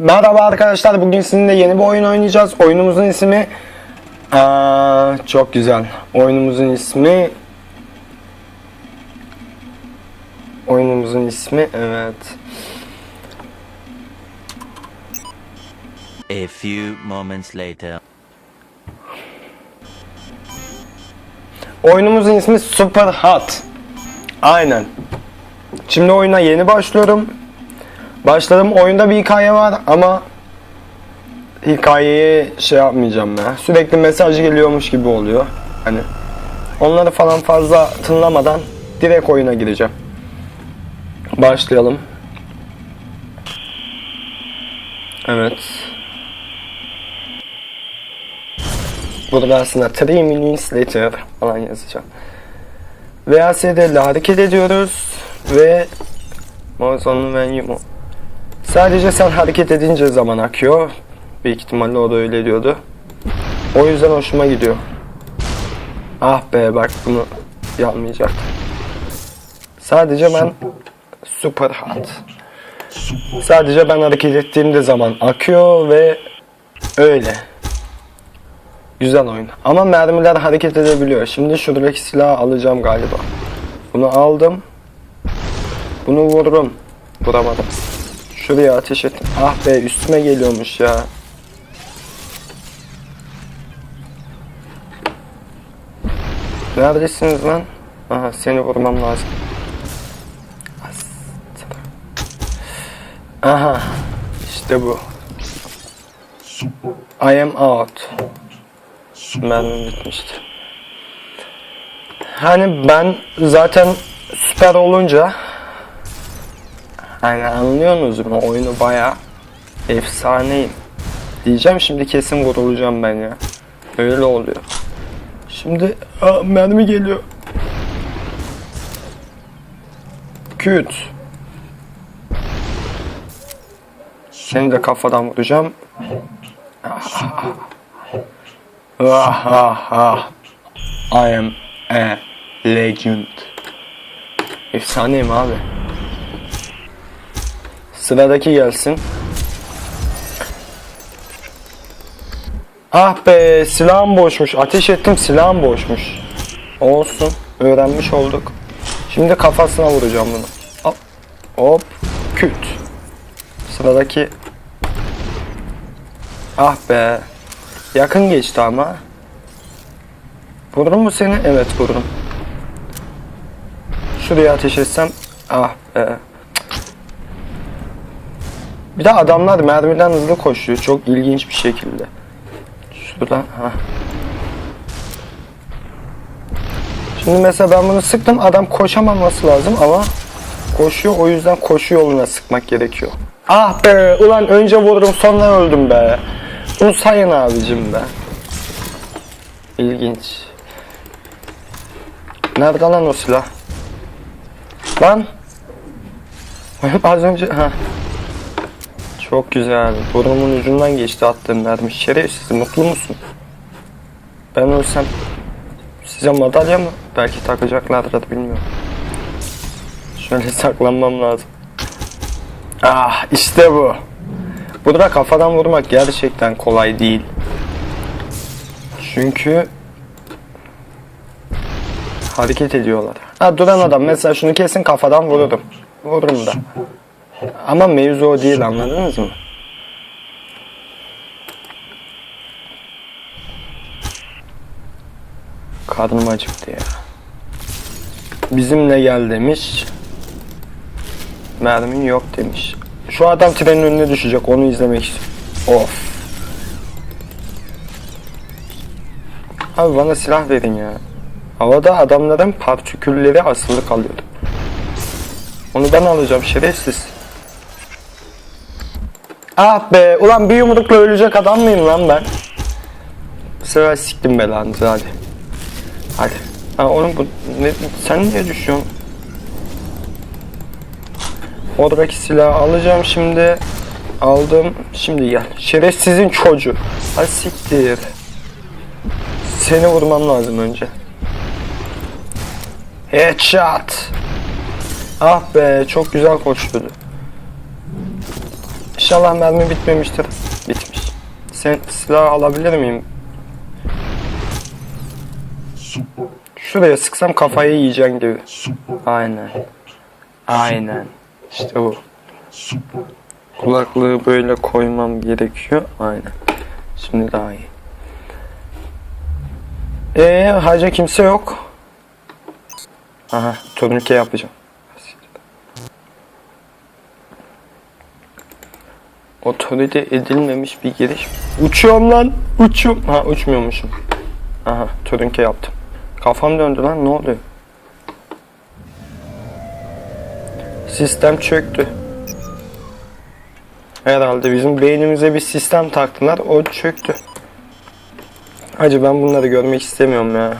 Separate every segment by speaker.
Speaker 1: Merhaba arkadaşlar bugün sizinle yeni bir oyun oynayacağız. Oyunumuzun ismi Aa, çok güzel. Oyunumuzun ismi Oyunumuzun ismi evet.
Speaker 2: A few moments later.
Speaker 1: Oyunumuzun ismi Super Hot. Aynen. Şimdi oyuna yeni başlıyorum. Başladım. Oyunda bir hikaye var ama hikayeyi şey yapmayacağım ya. Sürekli mesaj geliyormuş gibi oluyor. Hani onları falan fazla tınlamadan direkt oyuna gireceğim. Başlayalım. Evet. Burada aslında 3 minutes later falan yazacağım. İle hareket ediyoruz ve Mozon'un venue mu? Sadece sen hareket edince zaman akıyor. Büyük ihtimalle o da öyle diyordu. O yüzden hoşuma gidiyor. Ah be bak bunu yapmayacaktım. Sadece ben super hot. Sadece ben hareket ettiğimde zaman akıyor ve öyle. Güzel oyun. Ama mermiler hareket edebiliyor. Şimdi şuradaki silahı alacağım galiba. Bunu aldım. Bunu vururum. Vuramadım. Şuraya ateş ettim. Ah be üstüme geliyormuş ya. Neredesiniz lan? Aha seni vurmam lazım. Aha işte bu. I am out. Mermim bitmişti. Hani ben zaten süper olunca Hani anlıyorsunuz mu? Oyunu baya efsaneyim. Diyeceğim şimdi kesin vurulacağım ben ya. Öyle oluyor. Şimdi aa, mermi geliyor. Küt. Seni de kafadan vuracağım. Ah ah ah. I am a legend. Efsaneyim abi. Sıradaki gelsin. Ah be silahım boşmuş. Ateş ettim silahım boşmuş. Olsun. Öğrenmiş olduk. Şimdi kafasına vuracağım bunu. Hop. Küt. Sıradaki. Ah be. Yakın geçti ama. Vururum mu seni? Evet vururum. Şuraya ateş etsem. Ah be. Bir de adamlar mermiden hızlı koşuyor. Çok ilginç bir şekilde. Şuradan. Ha. Şimdi mesela ben bunu sıktım. Adam koşamaması lazım ama koşuyor. O yüzden koşu yoluna sıkmak gerekiyor. Ah be! Ulan önce vurdum sonra öldüm be. Bunu sayın abicim be. İlginç. Nerede lan o silah? Lan! Az önce... Ha. Çok güzel. Burnumun ucundan geçti attığım mermi. Şerefsiz mutlu musun? Ben ölsem size madalya mı? Belki takacaklardır bilmiyorum. Şöyle saklanmam lazım. Ah işte bu. Burada kafadan vurmak gerçekten kolay değil. Çünkü hareket ediyorlar. Ha duran adam mesela şunu kesin kafadan vururum. Vururum da. Ama mevzu o değil anladınız mı? Karnım acıktı ya. Bizimle gel demiş. Mermin yok demiş. Şu adam trenin önüne düşecek onu izlemek istiyorum. Of. Abi bana silah verin ya. Havada adamların partikülleri asılı kalıyordu. Onu ben alacağım şerefsiz. Ah be ulan bir yumrukla ölecek adam mıyım lan ben? Bu sefer siktim belanızı hadi. Hadi. Ha oğlum bu ne, sen niye düşüyorsun? Oradaki silahı alacağım şimdi. Aldım. Şimdi gel. Şerefsizin çocuğu. Ha siktir. Seni vurmam lazım önce. Headshot. Ah be çok güzel koşturdu. İnşallah mermi bitmemiştir. Bitmiş. Sen silah alabilir miyim? Şuraya sıksam kafayı yiyeceksin gibi. Aynen. Aynen. İşte bu. Kulaklığı böyle koymam gerekiyor. Aynen. Şimdi daha iyi. Eee hacı kimse yok. Aha turnike yapacağım. Otorite edilmemiş bir giriş. Uçuyorum lan. Uçuyorum. Ha uçmuyormuşum. Aha turnike yaptım. Kafam döndü lan ne oluyor? Sistem çöktü. Herhalde bizim beynimize bir sistem taktılar. O çöktü. Hacı ben bunları görmek istemiyorum ya.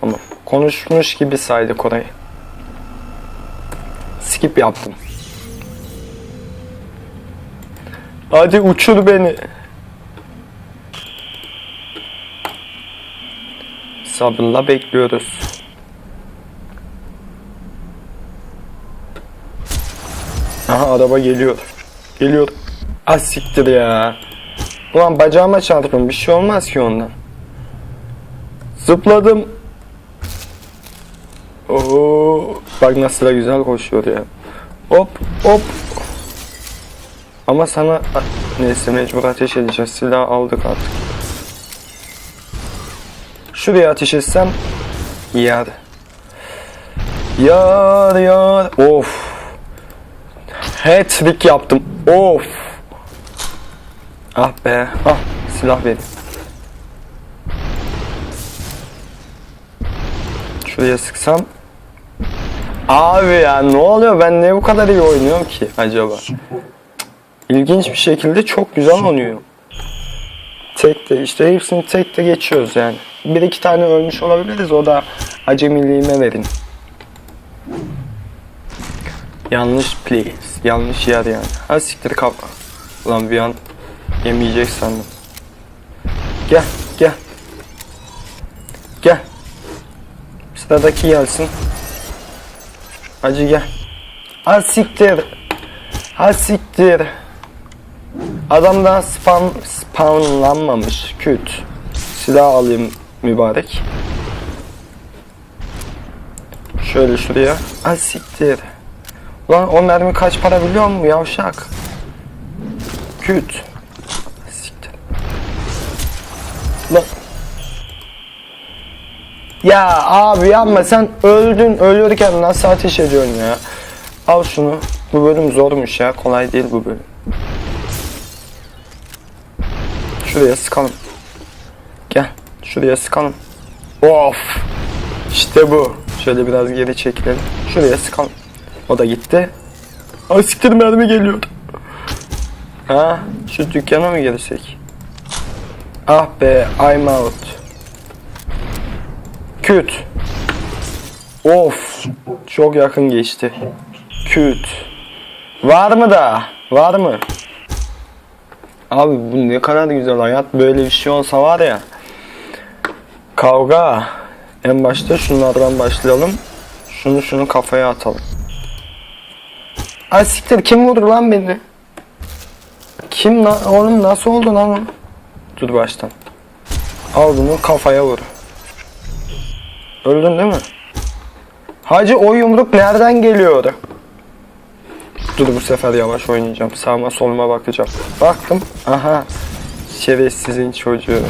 Speaker 1: Tamam. Konuşmuş gibi saydık orayı. Skip yaptım. Hadi uçur beni. Sabırla bekliyoruz. Aha araba geliyor. Geliyor. Az siktir ya. Ulan bacağıma çarpın bir şey olmaz ki ondan. Zıpladım. Oo, bak nasıl da güzel koşuyor ya. Hop hop. Ama sana neyse mecbur ateş edeceğiz. Silah aldık artık. Şuraya ateş etsem yar. Yar yar. Of. Hat-trick yaptım. Of. Ah be. Ah silah verin. Şuraya sıksam. Abi ya ne oluyor? Ben ne bu kadar iyi oynuyorum ki acaba? İlginç bir şekilde çok güzel oynuyor. Tek de işte hepsini tek de geçiyoruz yani. Bir iki tane ölmüş olabiliriz o da acemiliğime verin. Yanlış please. Yanlış yer yani. Ha siktir kapa. Ulan bir an yemeyecek sandım. Gel gel. Gel. Sıradaki gelsin. Hacı gel. Ha siktir. Ha siktir. Adam daha spam spamlanmamış. Küt. Silah alayım mübarek. Şöyle şuraya. Ha siktir. Lan o mermi kaç para biliyor musun yavşak? Küt. Siktir. Lan. Ya abi yapma sen öldün ölürken nasıl ateş ediyorsun ya? Al şunu. Bu bölüm zormuş ya. Kolay değil bu bölüm. Şuraya sıkalım. Gel. Şuraya sıkalım. Of. İşte bu. Şöyle biraz geri çekilelim. Şuraya sıkalım. O da gitti. Ay siktir mermi geliyordu. Ha, şu dükkana mı girsek? Ah be, I'm out. Küt. Of. Çok yakın geçti. Küt. Var mı da? Var mı? Abi bu ne kadar güzel hayat. Böyle bir şey olsa var ya. Kavga. En başta şunlardan başlayalım. Şunu şunu kafaya atalım. Ay siktir kim vurdu lan beni? Kim lan? Oğlum nasıl oldu lan? Dur baştan. Al bunu kafaya vur. Öldün değil mi? Hacı o yumruk nereden geliyor? Dur bu sefer yavaş oynayacağım. Sağıma soluma bakacağım. Baktım. Aha. Şerefsizin çocuğu.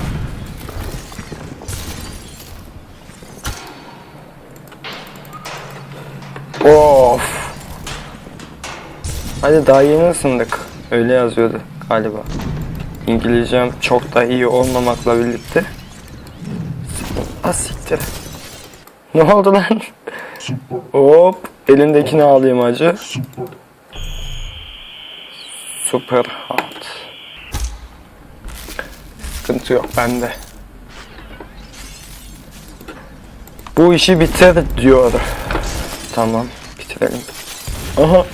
Speaker 1: Of. Hadi daha yeni ısındık. Öyle yazıyordu galiba. İngilizcem çok da iyi olmamakla birlikte. Az siktir. Ne oldu lan? Hop. Elindekini alayım acı. Super hot. Sıkıntı yok bende. Bu işi bitir diyor. Tamam bitirelim. Aha.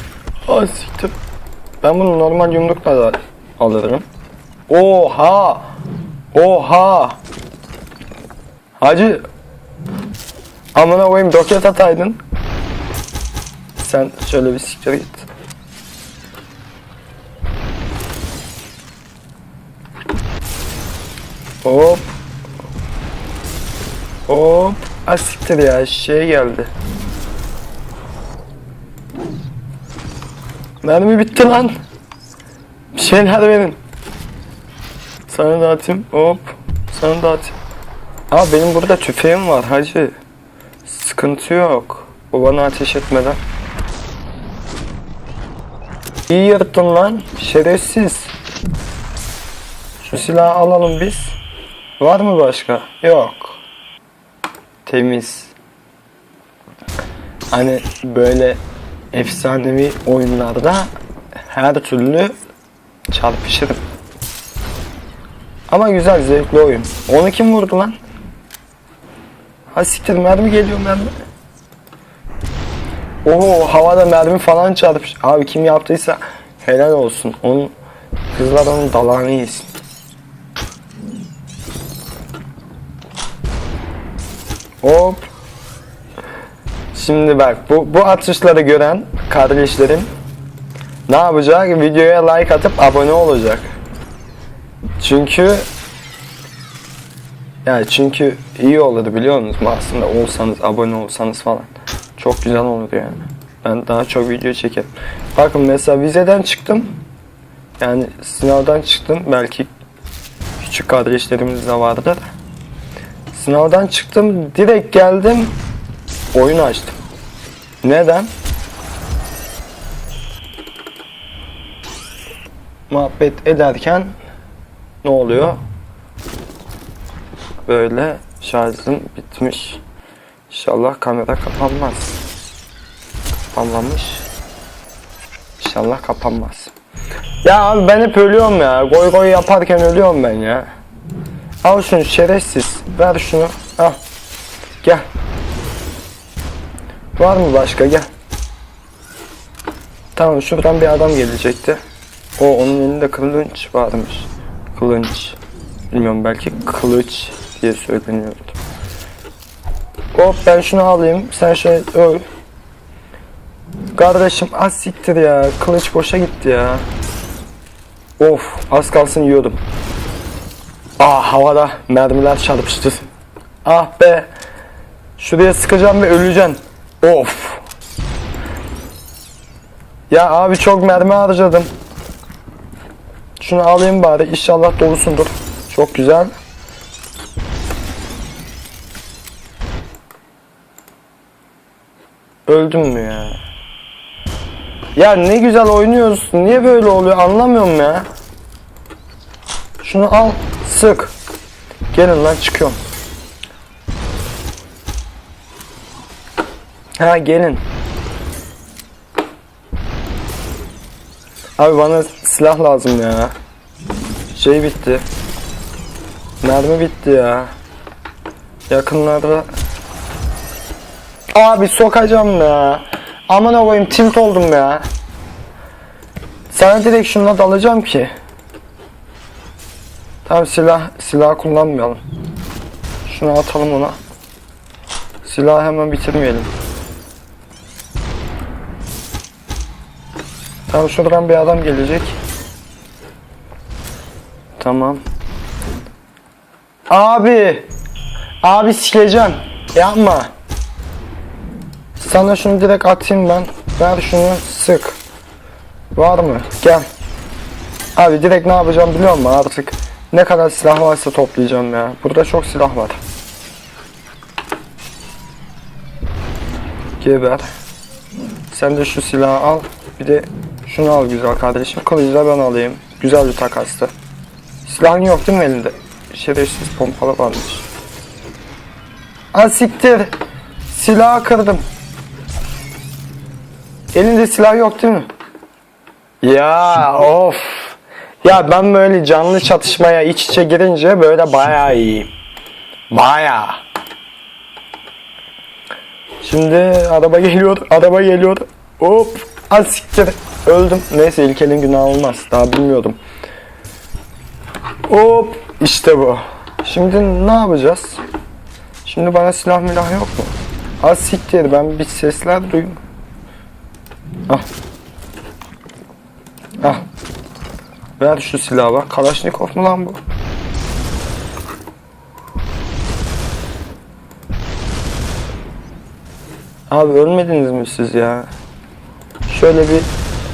Speaker 1: Aa siktir. Ben bunu normal yumrukla da alırım. Oha. Oha. Hacı. Amına koyayım roket ataydın. Sen şöyle bir siktir git. Hop. Hop. Asiktir ya şey geldi. Mermi bitti lan. Bir şeyler verin. Sana dağıtayım. Hop. Sana dağıtayım. Aa benim burada tüfeğim var hacı. Sıkıntı yok. O bana ateş etmeden. İyi yırttın lan. Şerefsiz. Şu silahı alalım biz. Var mı başka? Yok. Temiz. Hani böyle efsanevi oyunlarda her türlü çarpışırım. Ama güzel zevkli oyun. Onu kim vurdu lan? Ha siktir mermi geliyor mermi. Oo havada mermi falan çarpmış. Abi kim yaptıysa helal olsun. Onun kızlar onun dalağını yesin. Hop. Şimdi bak bu, bu atışları gören kardeşlerim ne yapacak? Videoya like atıp abone olacak. Çünkü yani çünkü iyi olur biliyor musunuz? Aslında olsanız, abone olsanız falan. Çok güzel olur yani. Ben daha çok video çekerim. Bakın mesela vizeden çıktım. Yani sınavdan çıktım. Belki küçük kardeşlerimiz de vardır. Sınavdan çıktım. Direkt geldim. Oyun açtım. Neden? Muhabbet ederken ne oluyor? Böyle şarjım bitmiş. İnşallah kamera kapanmaz. Kapanmamış. İnşallah kapanmaz. Ya abi ben hep ölüyorum ya. Goy goy yaparken ölüyorum ben ya. Al şunu şerefsiz. Ver şunu. Al. Gel. Var mı başka? Gel. Tamam şuradan bir adam gelecekti. O onun elinde kılınç varmış. Kılınç. Bilmiyorum belki kılıç diye söyleniyordu. Hop ben şunu alayım. Sen şöyle öl. Kardeşim az siktir ya. Kılıç boşa gitti ya. Of az kalsın yiyordum. Ah havada mermiler çarpıştı. Ah be. Şuraya sıkacağım ve öleceğim. Of. Ya abi çok mermi harcadım. Şunu alayım bari. İnşallah dolusundur. Çok güzel. Öldüm mü ya? Ya ne güzel oynuyorsun. Niye böyle oluyor anlamıyorum ya. Şunu al. Sık. Gelin lan çıkıyorum. Ha gelin. Abi bana silah lazım ya. Şey bitti. Mermi bitti ya. Yakınlarda. Abi sokacağım ya. Aman koyayım tilt oldum ya. Sana direkt şununla dalacağım ki. Tamam silah silah kullanmayalım. Şunu atalım ona. Silahı hemen bitirmeyelim. Tamam şuradan bir adam gelecek. Tamam. Abi. Abi sileceğim. Yapma. Sana şunu direkt atayım ben. Ver şunu sık. Var mı? Gel. Abi direkt ne yapacağım biliyor musun artık? Ne kadar silah varsa toplayacağım ya. Burada çok silah var. Geber. Sen de şu silahı al. Bir de şunu al güzel kardeşim. Kılıcı da ben alayım. Güzel bir takastı. Silahın yok değil mi elinde? Şerefsiz pompalı varmış. Asiktir. Silahı kırdım. Elinde silah yok değil mi? Ya of. Ya ben böyle canlı çatışmaya iç içe girince böyle bayağı iyi. Bayağı. Şimdi araba geliyor, araba geliyor. Hop, az siktir. Öldüm. Neyse ilkelin günahı olmaz. Daha bilmiyordum. Hop, işte bu. Şimdi ne yapacağız? Şimdi bana silah milah yok mu? Az siktir ben bir sesler duyuyorum. Ah. Ver şu silahı bak. Kalaşnikov mu lan bu? Abi ölmediniz mi siz ya? Şöyle bir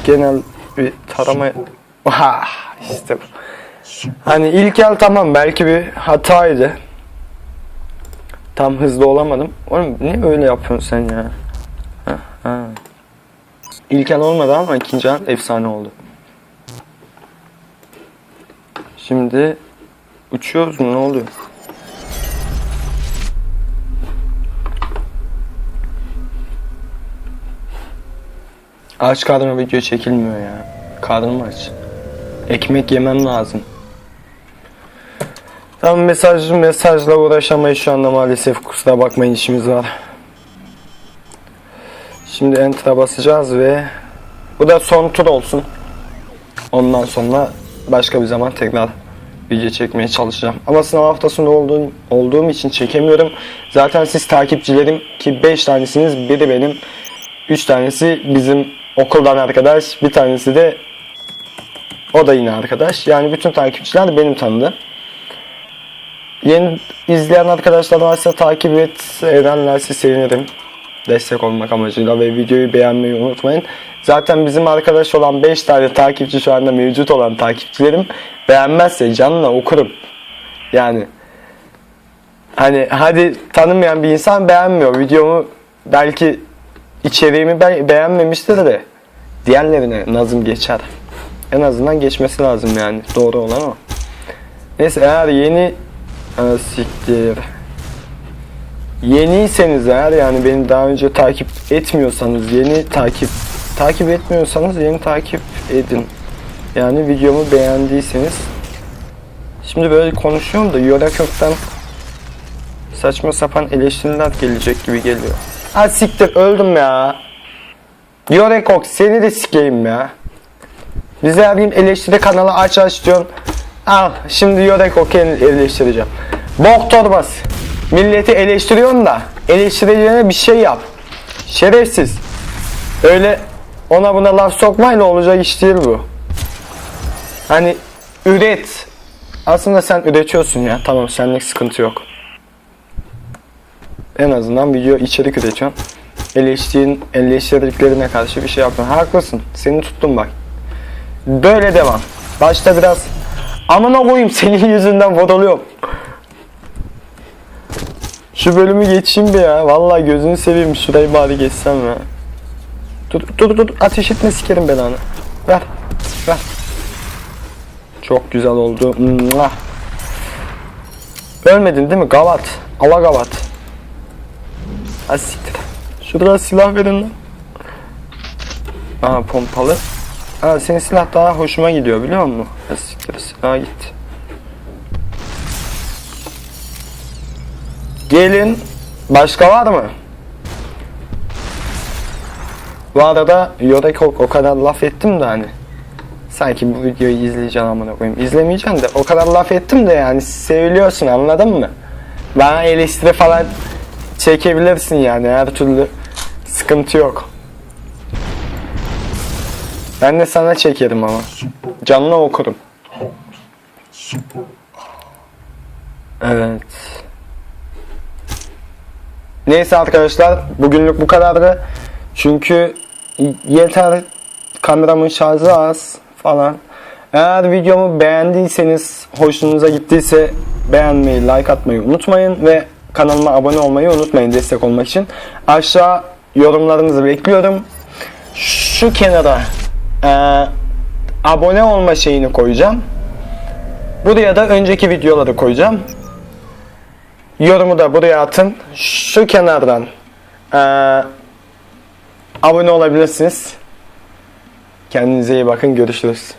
Speaker 1: genel bir tarama... Ah, işte bu. Hani ilk el tamam belki bir hataydı. Tam hızlı olamadım. Oğlum niye öyle yapıyorsun sen ya? Ha, ha. İlk el olmadı ama ikinci el efsane oldu. Şimdi uçuyoruz mu ne oluyor? Aç karnına video çekilmiyor ya. Karnım aç. Ekmek yemem lazım. Tam mesaj mesajla uğraşamayız şu anda maalesef kusura bakmayın işimiz var. Şimdi enter'a basacağız ve bu da son tur olsun. Ondan sonra başka bir zaman tekrar video çekmeye çalışacağım. Ama sınav haftasında olduğum, olduğum için çekemiyorum. Zaten siz takipçilerim ki 5 tanesiniz. Biri benim. 3 tanesi bizim okuldan arkadaş. Bir tanesi de o da yine arkadaş. Yani bütün takipçiler benim tanıdığım. Yeni izleyen arkadaşlar varsa takip et, ederlerse sevinirim. Destek olmak amacıyla ve videoyu beğenmeyi unutmayın. Zaten bizim arkadaş olan 5 tane takipçi şu anda mevcut olan takipçilerim beğenmezse canla okurum. Yani hani hadi tanımayan bir insan beğenmiyor videomu belki içeriğimi be- beğenmemiştir de diğerlerine nazım geçer. En azından geçmesi lazım yani doğru olan o. Neyse eğer yeni Aa, siktir. Yeniyseniz eğer yani beni daha önce takip etmiyorsanız yeni takip takip etmiyorsanız yeni takip edin. Yani videomu beğendiyseniz Şimdi böyle konuşuyorum da Yora Kök'ten saçma sapan eleştiriler gelecek gibi geliyor. Ha siktir öldüm ya. Kok seni de sikeyim ya. Bize gün eleştiri kanalı aç aç diyorsun. Al şimdi Yore Kok'u eleştireceğim. Bok torbası. Milleti eleştiriyorsun da eleştireceğine bir şey yap. Şerefsiz. Öyle ona buna laf sokmayla olacak iş değil bu. Hani üret. Aslında sen üretiyorsun ya. Tamam senlik sıkıntı yok. En azından video içerik üretiyorsun. Eleştirin, eleştirdiklerine karşı bir şey yapıyorsun. Haklısın. Seni tuttum bak. Böyle devam. Başta biraz amına koyayım senin yüzünden vodoluyorum. Şu bölümü geçeyim bir ya. Vallahi gözünü seveyim. Şurayı bari geçsem ya. Dur dur dur. Ateş etme sikerim belanı. Ver. Ver. Çok güzel oldu. Mwah. Ölmedin değil mi? Gavat. Allah gavat. Ha siktir. Şurada silah verin lan. Aa pompalı. Ha senin silah daha hoşuma gidiyor biliyor musun? Ha siktir silaha Gelin. Başka var mı? Bu arada Yorek o, o kadar laf ettim de hani. Sanki bu videoyu izleyeceğim amına koyayım. İzlemeyeceğim de o kadar laf ettim de yani seviliyorsun anladın mı? Bana eleştiri falan çekebilirsin yani her türlü sıkıntı yok. Ben de sana çekerim ama. Canlı okurum. Evet. Neyse arkadaşlar bugünlük bu kadardı. Çünkü yeter kameramın şarjı az falan. Eğer videomu beğendiyseniz, hoşunuza gittiyse beğenmeyi, like atmayı unutmayın ve kanalıma abone olmayı unutmayın destek olmak için. Aşağı yorumlarınızı bekliyorum. Şu kenara eee, abone olma şeyini koyacağım. Buraya da önceki videoları koyacağım. Yorumu da buraya atın. Şu kenardan eee, abone olabilirsiniz. Kendinize iyi bakın. Görüşürüz.